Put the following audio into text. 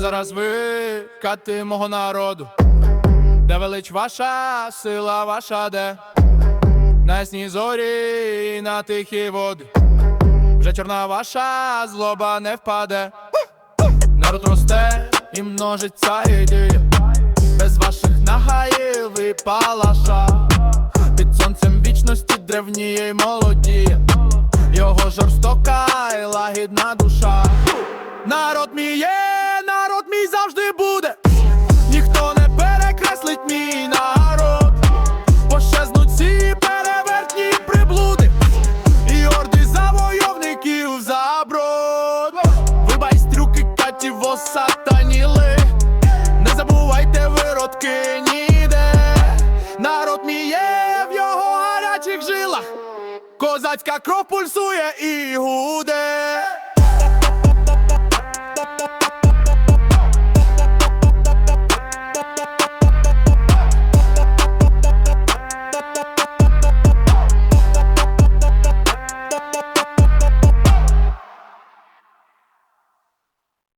зараз ви, кати мого народу, де велич ваша, сила ваша де, на ясні зорі і на тихі води, вже чорна ваша злоба не впаде, народ росте і множиться ідея, без ваших нагаїв і палаша, під сонцем вічності древніє й молодіє, його жорстока і лагідна душа. Народ мій є, сатаніли. Не забувайте виродки ніде. Народ мій є в його гарячих жилах. Козацька кров пульсує і гуде.